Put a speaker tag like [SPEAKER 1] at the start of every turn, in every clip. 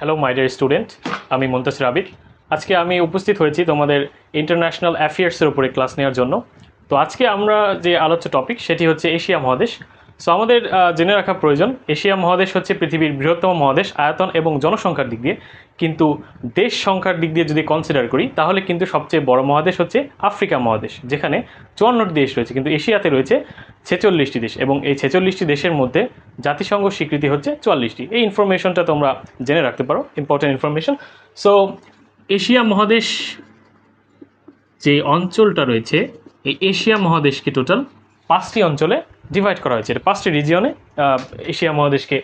[SPEAKER 1] Hello my dear student আমি মন্তাসির আবিদ। আজকে আমি উপস্থিত হয়েছি তোমাদের ইন্টারন্যাশনাল অ্যাফেয়ার্সের উপরে ক্লাস নেওয়ার জন্য। তো আজকে আমরা যে আলোচ্য টপিক সেটি হচ্ছে এশিয়া মহাদেশ। সো আমাদের জেনে রাখা প্রয়োজন, এশিয়া মহাদেশ হচ্ছে পৃথিবীর বৃহত্তম মহাদেশ, আয়তন এবং জনসংখ্যার দিক দিয়ে। কিন্তু দেশ সংখ্যার দিক দিয়ে যদি কনসিডার করি, তাহলে কিন্তু সবচেয়ে বড় মহাদেশ হচ্ছে আফ্রিকা মহাদেশ, যেখানে চুয়ান্নটি দেশ রয়েছে। কিন্তু এশিয়াতে রয়েছে ছেচল্লিশটি দেশ এবং এই ছেচল্লিশটি দেশের মধ্যে জাতিসংঘ স্বীকৃতি হচ্ছে চুয়াল্লিশটি। এই ইনফরমেশনটা তোমরা জেনে রাখতে পারো ইম্পর্টেন্ট ইনফরমেশন সো এশিয়া মহাদেশ যে অঞ্চলটা রয়েছে, এই এশিয়া মহাদেশকে টোটাল পাঁচটি অঞ্চলে ডিভাইড করা হয়েছে। এটা পাঁচটি রিজিয়নে এশিয়া মহাদেশকে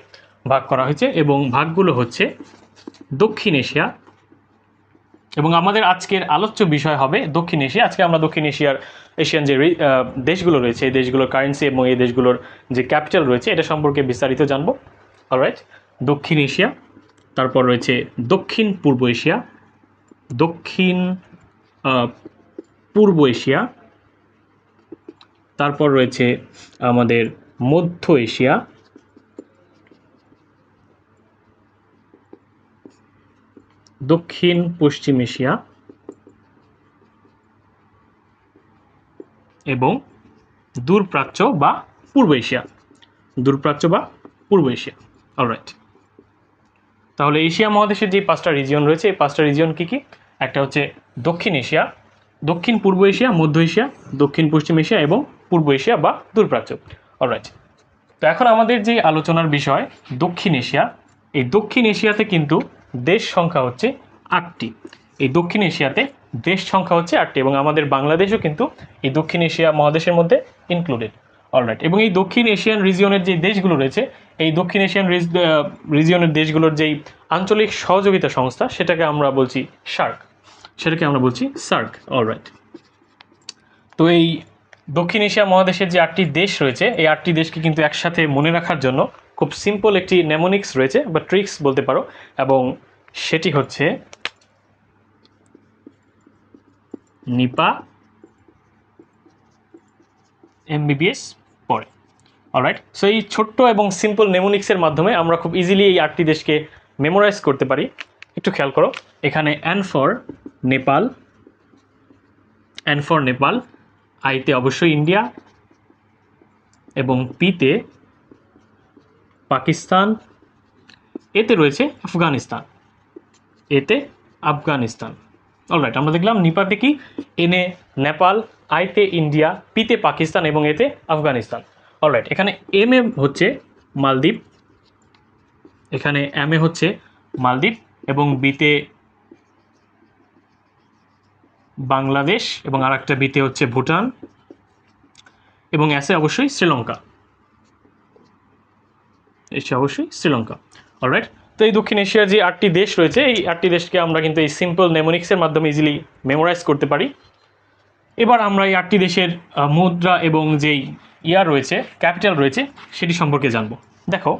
[SPEAKER 1] ভাগ করা হয়েছে এবং ভাগগুলো হচ্ছে দক্ষিণ এশিয়া। এবং আমাদের আজকের আলোচ্য বিষয় হবে দক্ষিণ এশিয়া। আজকে আমরা দক্ষিণ এশিয়ার, এশিয়ান যে দেশগুলো রয়েছে, এই দেশগুলোর কারেন্সি এবং এই দেশগুলোর যে ক্যাপিটাল রয়েছে, এটা সম্পর্কে বিস্তারিত জানব। অলরাইট দক্ষিণ এশিয়া, তারপর রয়েছে দক্ষিণ পূর্ব এশিয়া, দক্ষিণ পূর্ব এশিয়া তারপর রয়েছে আমাদের মধ্য এশিয়া। দক্ষিণ পশ্চিম এশিয়া। এবং দূরপ্রাচ্য বা পূর্ব এশিয়া। দূরপ্রাচ্য বা পূর্ব এশিয়া। অলরাইট তাহলে এশিয়া মহাদেশের যে পাঁচটা রিজিয়ন রয়েছে, এই পাঁচটা রিজিয়ন কী কী? একটা হচ্ছে দক্ষিণ এশিয়া, দক্ষিণ পূর্ব এশিয়া, মধ্য এশিয়া, দক্ষিণ পশ্চিম এশিয়া এবং পূর্ব এশিয়া বা দূরপ্রাচ্য। অলরাইট তো এখন আমাদের যে আলোচনার বিষয়, দক্ষিণ এশিয়া, এই দক্ষিণ এশিয়াতে কিন্তু দেশ সংখ্যা হচ্ছে আটটি। এই দক্ষিণ এশিয়াতে দেশ সংখ্যা হচ্ছে আটটি এবং আমাদের বাংলাদেশও কিন্তু এই দক্ষিণ এশিয়া মহাদেশের মধ্যে ইনক্লুডেড অলরাইট এবং এই দক্ষিণ এশিয়ান রিজিয়নের যে দেশগুলো রয়েছে, এই দক্ষিণ এশিয়ান রিজিয়নের দেশগুলোর যেই আঞ্চলিক সহযোগিতা সংস্থা, সেটাকে আমরা বলছি সার্ক। সেটাকে আমরা বলছি সার্ক। অলরাইট তো এই দক্ষিণ এশিয়া মহাদেশের যে আটটি দেশ রয়েছে, এই আটটি দেশকে কিন্তু একসাথে মনে রাখার জন্য খুব সিম্পল একটি নেমোনিক্স রয়েছে বা ট্রিক্স বলতে পারো। এবং সেটি হচ্ছে নিপা, এমবিবিএস পড়ে অলরাইট সো এই ছোট্ট এবং সিম্পল নেমোনিক্সের মাধ্যমে আমরা খুব ইজিলি এই আটটি দেশকে মেমোরাইজ করতে পারি। একটু খেয়াল করো, এখানে N for Nepal N for Nepal আইতে অবশ্যই ইন্ডিয়া এবং পিতে পাকিস্তান, এতে রয়েছে আফগানিস্তান, এতে আফগানিস্তান। অলরাইট আমরা দেখলাম নিপাতে কি? এনে নেপাল, আইতে ইন্ডিয়া, পিতে পাকিস্তান এবং এতে আফগানিস্তান। অলরাইট এখানে এম এ হচ্ছে মালদ্বীপ, এখানে এম এ হচ্ছে মালদ্বীপ এবং বিতে বাংলাদেশ এবং আর একটা বিতে হচ্ছে ভুটান এবং এসে অবশ্যই শ্রীলঙ্কা। এসে অবশ্যই শ্রীলঙ্কা। অলরাইট তো এই দক্ষিণ এশিয়ার যে আটটি দেশ রয়েছে, এই আটটি দেশকে আমরা কিন্তু এই সিম্পল নেমোনিক্সের মাধ্যমে ইজিলি মেমোরাইজ করতে পারি। এবার আমরা এই আটটি দেশের মুদ্রা এবং যেই ইয়ার রয়েছে ক্যাপিটাল রয়েছে, সেটি সম্পর্কে জানব। দেখো,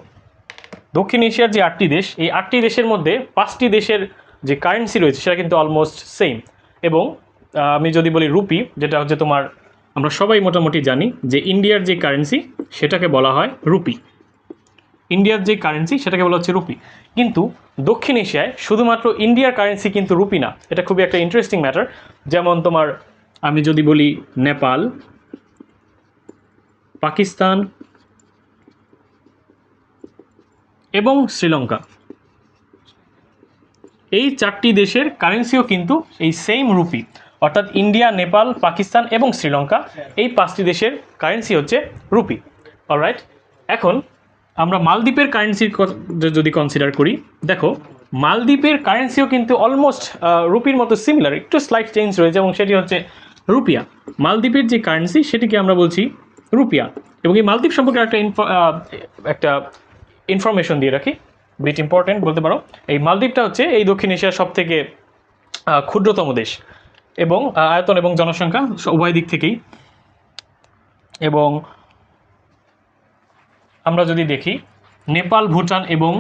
[SPEAKER 1] দক্ষিণ এশিয়ার যে আটটি দেশ, এই আটটি দেশের মধ্যে পাঁচটি দেশের যে কারেন্সি রয়েছে, সেটা কিন্তু অলমোস্ট সেম এবং আমি যদি বলি রুপি, যেটা হচ্ছে তোমার, আমরা সবাই মোটামুটি জানি যে ইন্ডিয়ার যে কারেন্সি সেটাকে বলা হয় রুপি। ইন্ডিয়ার যে কারেন্সি সেটাকে বলা হচ্ছে রুপি। কিন্তু দক্ষিণ এশিয়ায় শুধুমাত্র ইন্ডিয়ার কারেন্সি কিন্তু রুপি না। এটা খুবই একটা ইন্টারেস্টিং ম্যাটার যেমন তোমার, আমি যদি বলি নেপাল, পাকিস্তান, এবং শ্রীলঙ্কা। এই চারটি দেশের কারেন্সিও কিন্তু এই সেম রুপি। অর্থাৎ ইন্ডিয়া, নেপাল, পাকিস্তান এবং শ্রীলঙ্কা, এই পাঁচটি দেশের কারেন্সি হচ্ছে রুপি অলরাইট এখন আমরা মালদ্বীপের কারেন্সির যদি কনসিডার করি, দেখো, মালদ্বীপের কারেন্সিও কিন্তু অলমোস্ট রুপির মতো সিমিলার একটু স্লাইট চেঞ্জ রয়েছে এবং সেটি হচ্ছে রুপিয়া। মালদ্বীপের যে কারেন্সি সেটিকে আমরা বলছি রুপিয়া। এবং এই মালদ্বীপ সম্পর্কে একটা একটা ইনফরমেশন দিয়ে রাখি বিট ইম্পর্টেন্ট বলতে পারো। এই মালদ্বীপটা হচ্ছে এই দক্ষিণ এশিয়ার সব থেকে ক্ষুদ্রতম দেশ। এবং আয়তন এবং জনসংখ্যা উভয় দিক থেকেই। এবং আমরা যদি দেখি, নেপাল, ভুটান এবং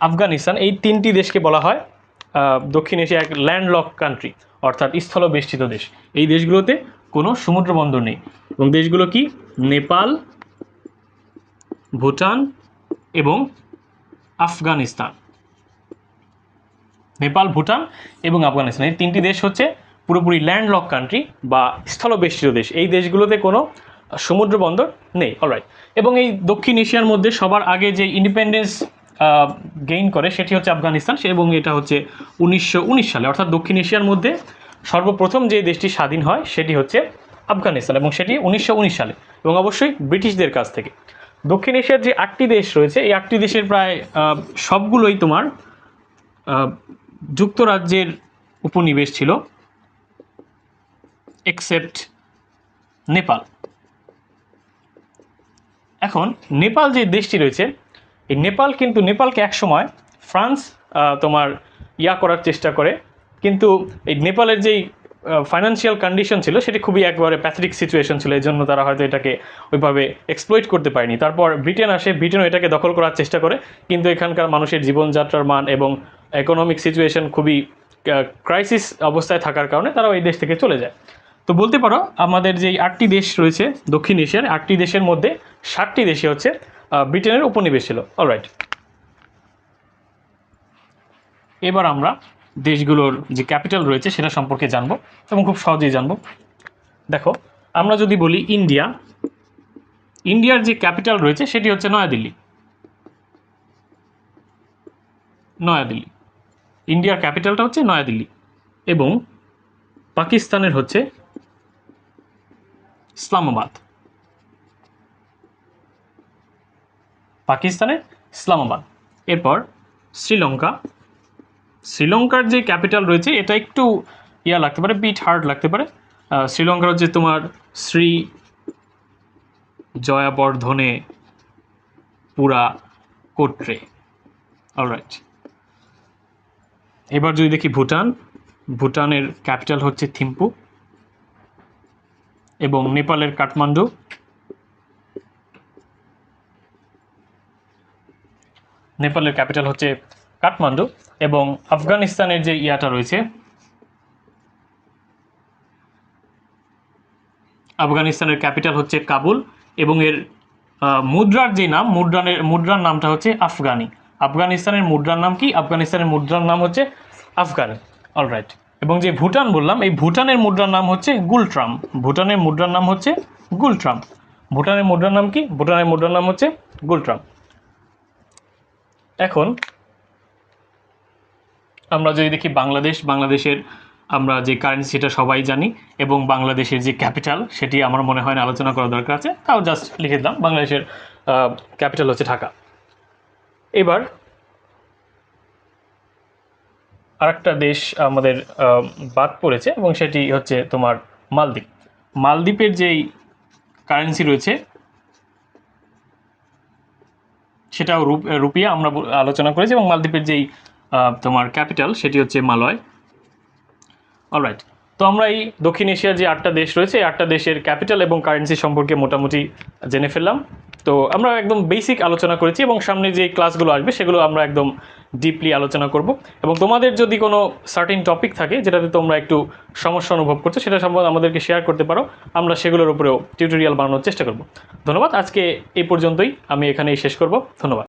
[SPEAKER 1] আফগানিস্তান এই তিনটি দেশকে বলা হয় দক্ষিণ এশিয়া এক ল্যান্ডলক কান্ট্রি অর্থাৎ স্থলবেষ্টিত দেশ। এই দেশগুলোতে কোনো সমুদ্র বন্দর নেই। এবং দেশগুলো কি? নেপাল, ভুটান এবং আফগানিস্তান। নেপাল, ভুটান এবং আফগানিস্তান। এই তিনটি দেশ হচ্ছে পুরোপুরি ল্যান্ডলক কান্ট্রি বা স্থলবেষ্টিত দেশ। এই দেশগুলোতে কোনো সমুদ্র বন্দর নেই অলরাইট এবং এই দক্ষিণ এশিয়ার মধ্যে সবার আগে যে ইন্ডিপেন্ডেন্স গেইন করে সেটি হচ্ছে আফগানিস্তান। এবং এটা হচ্ছে উনিশশো উনিশ সালে। অর্থাৎ দক্ষিণ এশিয়ার মধ্যে সর্বপ্রথম যে দেশটি স্বাধীন হয় সেটি হচ্ছে আফগানিস্তান এবং সেটি উনিশশো উনিশ সালে এবং অবশ্যই ব্রিটিশদের কাছ থেকে। দক্ষিণ এশিয়ার যে আটটি দেশ রয়েছে, এই আটটি দেশের প্রায় সবগুলোই তোমার যুক্তরাজ্যের উপনিবেশ ছিল। এক্সেপ্ট নেপাল এখন নেপাল যে দেশটি রয়েছে, এই নেপাল কিন্তু নেপালকে একসময় ফ্রান্স তোমার ইয়া করার চেষ্টা করে। কিন্তু এই নেপালের যেই ফাইন্যান্সিয়াল কন্ডিশন ছিল, সেটি খুবই একবারে প্যাথেটিক সিচুয়েশন ছিল। এই জন্য তারা হয়তো এটাকে ওইভাবে এক্সপ্লয়েট করতে পারেনি। তারপর ব্রিটেন আসে ব্রিটেনও এটাকে দখল করার চেষ্টা করে। কিন্তু এখানকার মানুষের জীবনযাত্রার মান এবং ইকোনমিক সিচুয়েশন খুবই ক্রাইসিস অবস্থায় থাকার কারণে তারা ওই দেশ থেকে চলে যায়। তো বলতে পারো, আমাদের যেই আটটি দেশ রয়েছে, দক্ষিণ এশিয়ার, আটটি দেশের মধ্যে ষাটটি দেশে হচ্ছে ব্রিটেনের উপনিবেশ ছিল। অলরাইট এবার আমরা দেশগুলোর যে ক্যাপিটাল রয়েছে, সেটা সম্পর্কে জানব এবং খুব সহজেই জানব। দেখো, আমরা যদি বলি ইন্ডিয়া, ইন্ডিয়ার যে ক্যাপিটাল রয়েছে, সেটি হচ্ছে নয়াদিল্লি। নয়াদিল্লি। ইন্ডিয়ার ক্যাপিটালটা হচ্ছে নয়াদিল্লি এবং পাকিস্তানের হচ্ছে ইসলামাবাদ। পাকিস্তানের ইসলামাবাদ। এরপর শ্রীলঙ্কা। শ্রীলঙ্কার যে ক্যাপিটাল রয়েছে, এটা একটু ইয়া লাগতে পারে, বিট হার্ড লাগতে পারে। শ্রীলঙ্কার হচ্ছে তোমার শ্রী জয়াবর্ধনে পুরা কোট্রে। অলরাইট এবার যদি দেখি ভুটান, ভুটানের ক্যাপিটাল হচ্ছে থিম্পু। এবং নেপালের কাঠমান্ডু। নেপালের ক্যাপিটাল হচ্ছে কাঠমান্ডু এবং আফগানিস্তানের যে ইয়াটা রয়েছে, আফগানিস্তানের ক্যাপিটাল হচ্ছে কাবুল এবং এর মুদ্রার যে নাম, মুদ্রানের, মুদ্রার নামটা হচ্ছে আফগানি। আফগানিস্তানের মুদ্রার নাম কি? আফগানিস্তানের মুদ্রার নাম হচ্ছে আফগানি। অলরাইট এবং যে ভুটান বললাম, এই ভুটানের মুদ্রার নাম হচ্ছে গুলট্রাম। ভুটানের মুদ্রার নাম হচ্ছে গুলট্রাম। ভুটানের মুদ্রার নাম কি? ভুটানের মুদ্রার নাম হচ্ছে গুলট্রাম। এখন আমরা যদি দেখি বাংলাদেশ, বাংলাদেশের আমরা যে কারেন্সি সেটা সবাই জানি এবং বাংলাদেশের যে ক্যাপিটাল সেটি আমার মনে হয় না আলোচনা করা দরকার আছে, তাও জাস্ট লিখে দিলাম। বাংলাদেশের ক্যাপিটাল হচ্ছে ঢাকা। এবার আরেকটা দেশ আমাদের বাদ পড়েছে এবং সেটি হচ্ছে তোমার মালদ্বীপ। মালদ্বীপের যেই কারেন্সি রয়েছে, সেটাও রূপ, রুপিয়া আমরা আলোচনা করেছি এবং মালদ্বীপের যেই তোমার ক্যাপিটাল সেটি হচ্ছে মালয়। অলরাইট তো আমরা এই দক্ষিণ এশিয়ার যে আটটা দেশ রয়েছে, এই আটটা দেশের ক্যাপিটাল এবং কারেন্সি সম্পর্কে মোটামুটি জেনে ফেললাম। তো আমরা একদম বেসিক আলোচনা করেছি এবং সামনে যে ক্লাসগুলো আসবে সেগুলো আমরা একদম ডিপলি আলোচনা করব। এবং তোমাদের যদি কোনো সার্টিন টপিক থাকে যেটাতে তোমরা একটু সমস্যা অনুভব করছ, সেটা সম্বন্ধে আমাদেরকে শেয়ার করতে পারো। আমরা সেগুলোর উপরেও টিউটোরিয়াল বানানোর চেষ্টা করব। ধন্যবাদ। আজকে এই পর্যন্তই। আমি এখানেই শেষ করব। ধন্যবাদ।